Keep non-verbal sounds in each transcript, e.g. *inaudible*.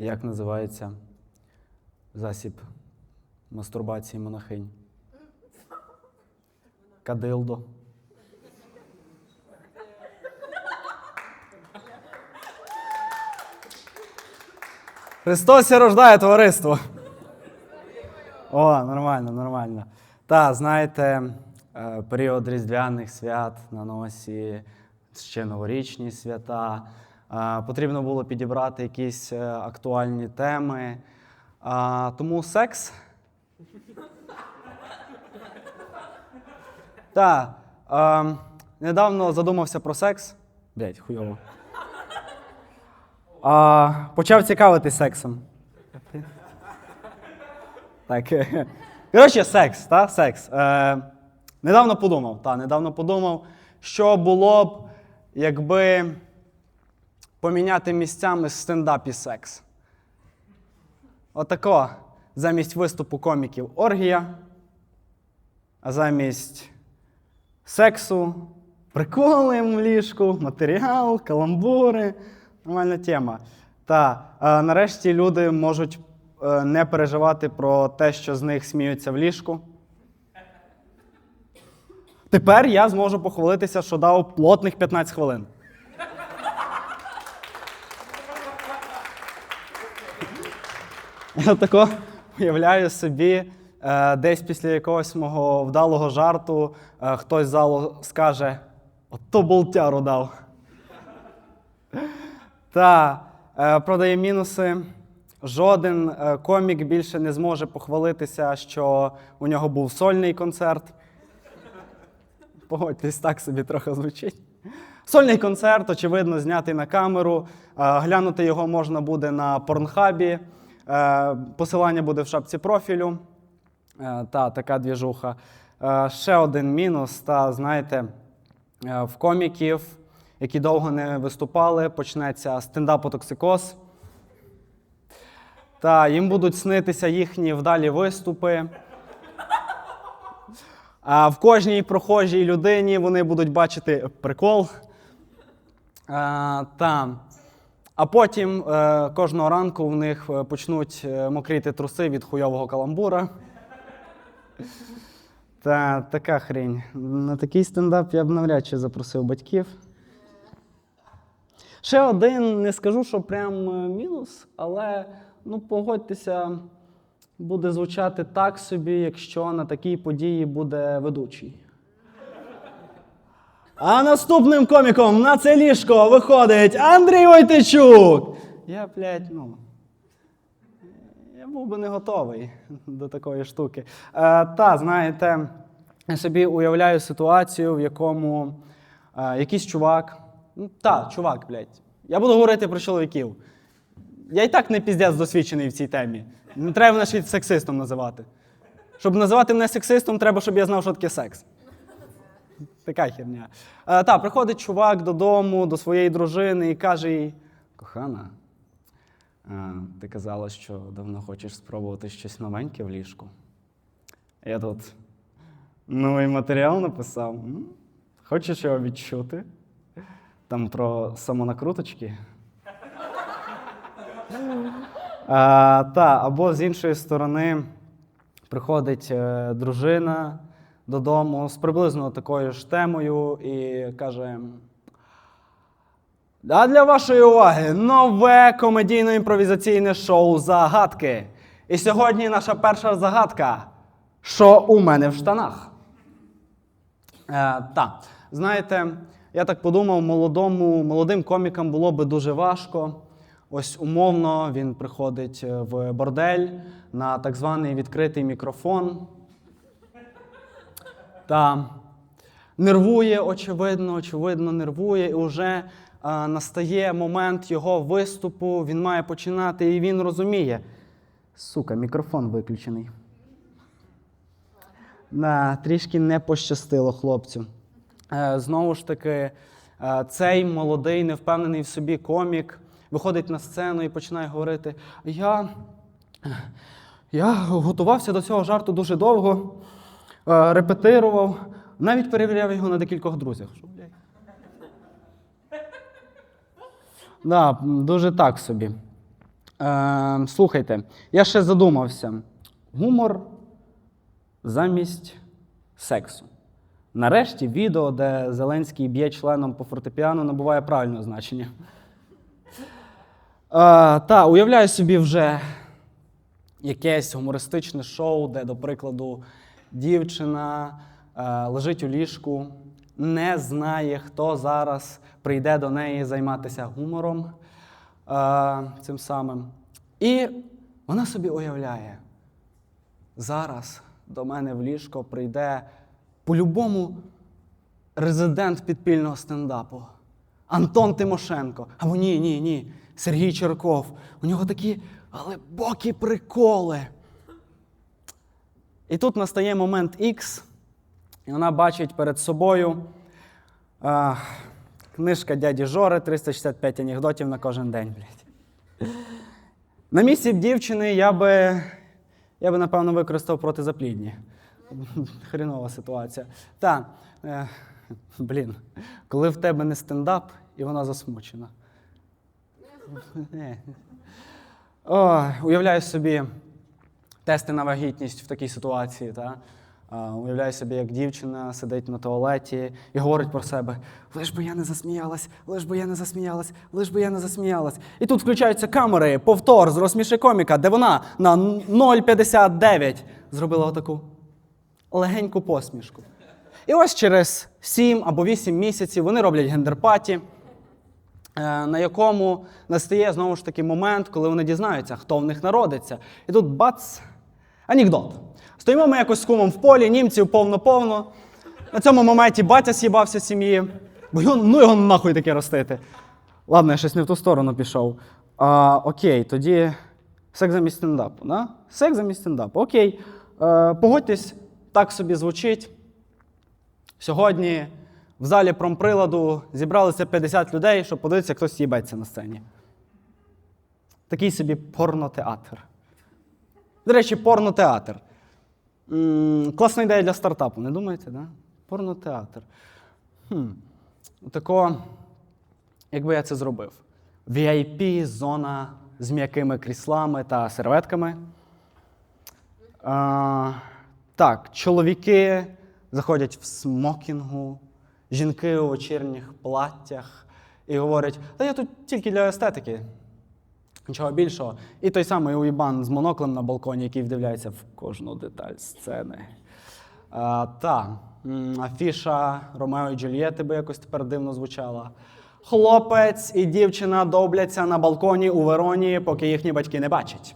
Як називається засіб мастурбації монахинь? Кадилдо. Христос рождає, товариство. О, нормально, нормально. Та, знаєте, е, період різдвяних свят на носі, ще новорічні свята. Е, Потрібно було підібрати якісь е, актуальні теми. Тому секс. Так. е, Недавно задумався про секс. Блять, хуйово. А, почав цікавитись сексом. Так. е, Коротше, секс, та? Секс. Е, недавно подумав, та, недавно подумав, що було б, якби поміняти місцями стендап і секс. Отако. Замість виступу коміків оргія, а замість сексу, приколи в ліжку, матеріал, каламбури. Нормальна тема. Та е, нарешті люди можуть е, не переживати про те, що з них сміються в ліжку. Тепер я зможу похвалитися, що дав плотних 15 хвилин. Я тако уявляю собі, е, десь після якогось мого вдалого жарту е, хтось з залу скаже: ото болтяру дав. Та, е, продає мінуси. Жоден комік більше не зможе похвалитися, що у нього був сольний концерт. Погодьтесь, так собі трохи звучить. Сольний концерт, очевидно, знятий на камеру. Глянути його можна буде на порнхабі. Е, Посилання буде в шапці профілю. Е, Та така двіжуха. Е, Ще один мінус. Та знаєте, в коміків, які довго не виступали, почнеться стендапотоксикоз. Та їм будуть снитися їхні вдалі виступи. А в кожній прохожій людині вони будуть бачити прикол. А, та. А потім е, кожного ранку в них е, почнуть е, мокріти труси від хуйового каламбура. Та така хрень. На такий стендап я б навряд чи запросив батьків. Ще один, не скажу, що прям е, мінус, але ну, погодьтеся, буде звучати так собі, якщо на такій події буде ведучий. А наступним коміком на це ліжко виходить Андрій Войтичук. Я, блядь, ну. Я був би не готовий до такої штуки. Е, та, знаєте, я собі уявляю ситуацію, в якому е, якийсь чувак. Ну, та, чувак, блядь. Я буду говорити про чоловіків. Я і так не піздець досвідчений в цій темі. Не треба мене ще сексистом називати. Щоб називати мене сексистом, треба, щоб я знав, що таке секс. Така херня. Е, та, приходить чувак додому до своєї дружини і каже їй: кохана, е, ти казала, що давно хочеш спробувати щось новеньке в ліжку. Я тут новий матеріал написав. Хочеш його відчути? Там про самонакруточки. А, та, або з іншої сторони приходить е, дружина додому з приблизно такою ж темою і каже: А для вашої уваги нове комедійно-імпровізаційне шоу Загадки. І сьогодні наша перша загадка. Що у мене в штанах? Е, так, знаєте, я так подумав, молодому, молодим комікам було би дуже важко. Ось умовно він приходить е, в бордель на так званий відкритий мікрофон. Та нервує, очевидно, очевидно, нервує, і вже е, настає момент його виступу, він має починати, і він розуміє. Сука, мікрофон виключений. Да, трішки не пощастило хлопцю. Е, знову ж таки, е, цей молодий, невпевнений в собі комік виходить на сцену і починає говорити: Я, я готувався до цього жарту дуже довго, репетирував, навіть перевіряв його на декількох друзях. Да, дуже так собі. Е, слухайте, я ще задумався. Гумор замість сексу. Нарешті відео, де Зеленський б'є членом по фортепіано, набуває правильного значення. Е, та, уявляю собі вже якесь гумористичне шоу, де, до прикладу, дівчина е, лежить у ліжку, не знає, хто зараз прийде до неї займатися гумором е, цим самим. І вона собі уявляє, зараз до мене в ліжко прийде по-любому резидент підпільного стендапу. Антон Тимошенко. Або ні, ні, ні. Сергій Черков. У нього такі глибокі приколи. І тут настає момент X, і вона бачить перед собою а, книжка дяді Жори 365 анекдотів на кожен день. Блядь. На місці дівчини я би, я би, напевно, використав протизаплідні. *laughs* Хрінова ситуація. Та, е, блін, коли в тебе не стендап і вона засмучена. *laughs* Е. О, уявляю собі тести на вагітність в такій ситуації. Та? Уявляю собі, як дівчина сидить на туалеті і говорить про себе: лиш би я не засміялась, лиш би я не засміялась, лиш би я не засміялась. І тут включаються камери, повтор з розсміши коміка, де вона на 0,59 зробила отаку легеньку посмішку. І ось через 7 або 8 місяців вони роблять гендерпаті, е, на якому настає знову ж таки момент, коли вони дізнаються, хто в них народиться. І тут бац! Анекдот. Стоїмо ми якось з кумом в полі, німців повно-повно. На цьому моменті батя з'їбався з сім'ї, бо його, ну його нахуй таке ростити. Ладно, я щось не в ту сторону пішов. А, окей, тоді секс замість стендапу. Да? Секс замість стендапу. Окей. Е, погодьтесь, так собі звучить. Сьогодні в залі промприладу зібралися 50 людей, щоб подивитися, хтось їбеться на сцені. Такий собі порнотеатр. До речі, порнотеатр. Класна ідея для стартапу, не думаєте, да? Порнотеатр. Хм. Тако, якби я це зробив. VIP, зона з м'якими кріслами та серветками. А, так, чоловіки заходять в смокінгу, жінки у вечірніх платтях і говорять: та я тут тільки для естетики. Нічого більшого. І той самий уїбан з моноклем на балконі, який вдивляється в кожну деталь сцени. А, та, афіша Ромео і Джульєти би якось тепер дивно звучала. Хлопець і дівчина довбляться на балконі у Вероні, поки їхні батьки не бачать.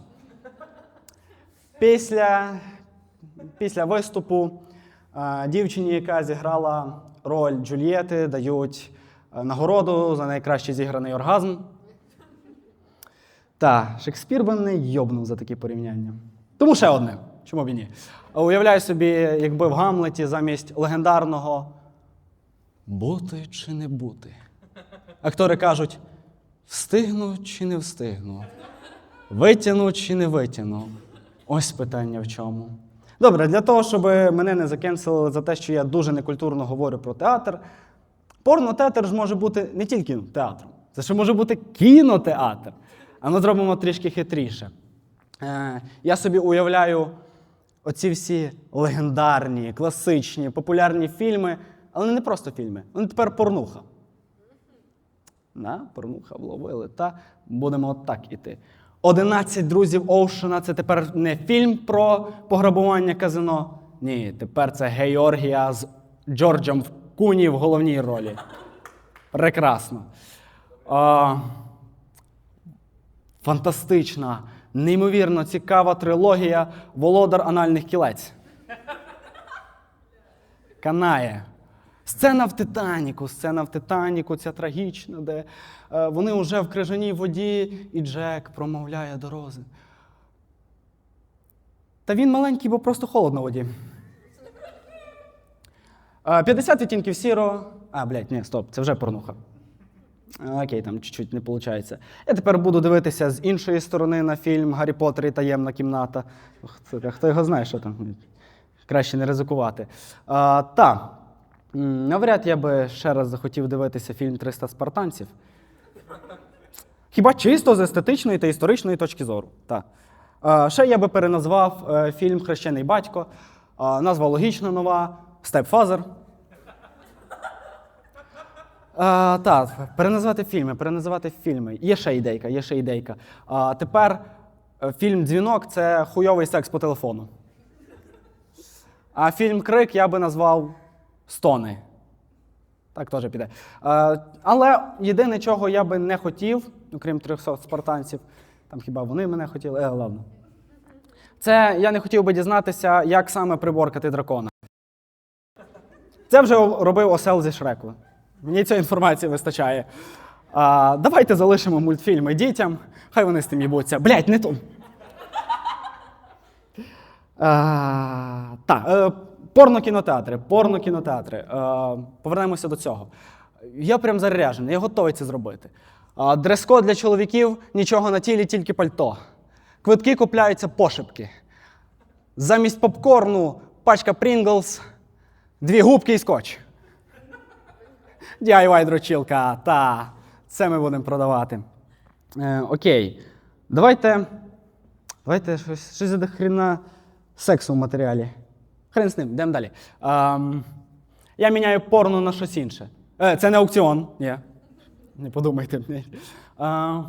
Після, після виступу дівчині, яка зіграла роль Джульєти, дають нагороду за найкраще зіграний оргазм. Та, Шекспір би не йобнув за такі порівняння. Тому ще одне. Чому б і ні? Уявляю собі, якби в Гамлеті замість легендарного бути чи не бути. Актори кажуть: встигну чи не встигну, витягну чи не витягну. Ось питання в чому. Добре, для того, щоб мене не закенселили за те, що я дуже некультурно говорю про театр. Порнотеатр ж може бути не тільки театром, це ще може бути кінотеатр. А ми зробимо трішки хитріше. Е, я собі уявляю оці всі легендарні, класичні, популярні фільми, але не просто фільми, вони тепер порнуха. На, порнуха вловили, та будемо отак іти. «11 друзів Оушена це тепер не фільм про пограбування казино. Ні, тепер це Георгія з Джорджем в Куні в головній ролі. Прекрасно. А, фантастична, неймовірно цікава трилогія Володар анальних кілець. Канає. Сцена в Титаніку, сцена в Титаніку, ця трагічна, де е, вони вже в крижаній воді, і Джек промовляє до Рози. Та він маленький, бо просто холодно в воді. Е, 50 відтінків сіро. А, блядь, ні, стоп, це вже порнуха. Окей, там чуть-чуть не виходить. Я тепер буду дивитися з іншої сторони на фільм Гаррі Поттер і таємна кімната. Сука, хто його знає, що там. Краще не ризикувати. А, та, навряд я би ще раз захотів дивитися фільм 300 спартанців. Хіба чисто з естетичної та історичної точки зору. Так. Е, ще я би переназвав е, фільм Хрещений батько. Е, назва логічна нова Степфазер. Так, переназвати фільми, переназивати фільми. Є ще ідейка, є ще ідейка. А тепер е, фільм Дзвінок це хуйовий секс по телефону. А фільм Крик я би назвав Стони. Так теж піде. Е, але єдине, чого я би не хотів, окрім 300 спартанців, там хіба вони мене хотіли, е, ладно. Це я не хотів би дізнатися, як саме приборкати дракона. Це вже робив осел зі Шреку. Мені цієї інформації вистачає. А, давайте залишимо мультфільми дітям, хай вони з тим їбуться. Блять, не то. Так, е, порно-кінотеатри. Порно-кінотеатри. Е, повернемося до цього. Я прям заряджений, я готовий це зробити. А, дрес-код для чоловіків нічого на тілі, тільки пальто. Квитки купляються пошепки. Замість попкорну пачка Pringles, дві губки і скотч. DIY дрочилка, та це ми будемо продавати. Е, окей. Давайте. Давайте щось, щось за хрена сексу в матеріалі. Хрен з ним, йдемо далі. Ем, я міняю порно на щось інше. Е, це не аукціон. Ні. Не подумайте. Ні. А,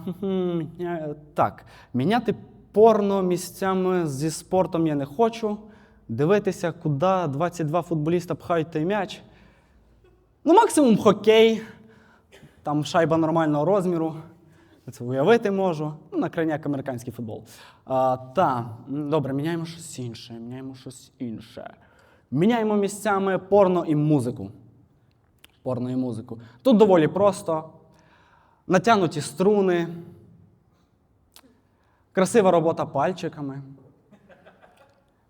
так, міняти порно місцями зі спортом я не хочу. Дивитися, куди 22 футболіста пхають той м'яч. Ну, максимум хокей. Там шайба нормального розміру. Це уявити можу. Ну, на крайняк американський футбол. А, та, добре, міняємо щось інше. Міняємо щось інше. Міняємо місцями порно і музику. Порно і музику. Тут доволі просто. Натягнуті струни. Красива робота пальчиками.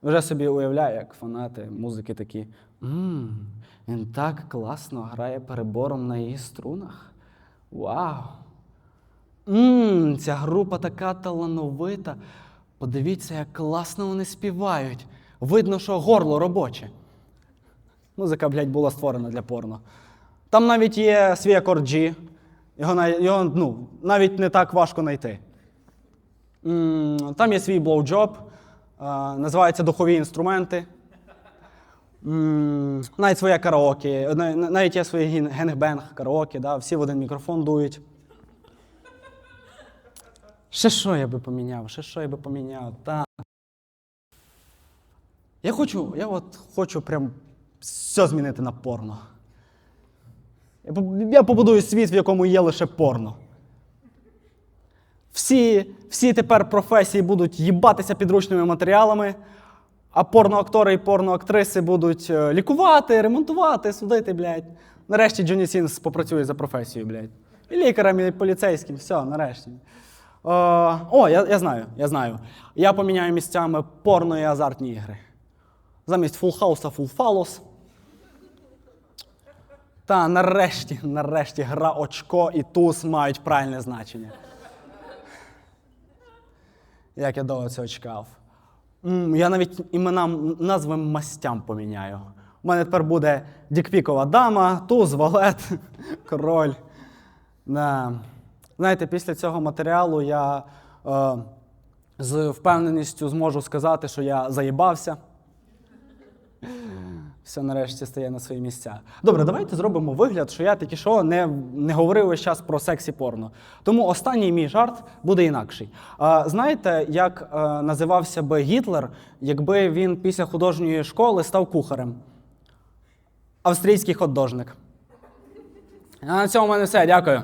Вже собі уявляю, як фанати музики такі. Мм, він так класно грає перебором на її струнах. Вау! Мм, ця група така талановита. Подивіться, як класно вони співають. Видно, що горло робоче. Музика, блядь, була створена для порно. Там навіть є свій акорд G. Його, його ну, навіть не так важко знайти. Там є свій блоуджоб, називається духові інструменти. Навіть своє караоке, на- на- навіть є ген- генгбенг, караоке, да, всі в один мікрофон дують. Ще що я би поміняв? Ще що я би поміняв? Та. Я хочу, я от хочу прям все змінити на порно. Я побудую світ, в якому є лише порно. Всі, всі тепер професії будуть їбатися підручними матеріалами, а порноактори і порноактриси будуть е, лікувати, ремонтувати, судити, блядь. Нарешті Джоні Сінс попрацює за професією, блядь. І лікарем, і поліцейським, все, нарешті. Е, о, я, я знаю, я знаю. Я поміняю місцями порно і азартні ігри. Замість фулхауса фулфалос. Та нарешті, нарешті, гра очко і туз мають правильне значення. Як я довго цього чекав. Я навіть імена назви мастям поміняю. У мене тепер буде Дікпікова дама, туз, валет, *laughs* король. Да. Знаєте, після цього матеріалу я е, з впевненістю зможу сказати, що я заїбався. Все нарешті стає на свої місця. Добре, давайте зробимо вигляд, що я тільки що не, не говорив весь час про секс і порно. Тому останній мій жарт буде інакший. А, знаєте, як е, називався би Гітлер, якби він після художньої школи став кухарем? Австрійський хот-дожник. А на цьому в мене все. Дякую.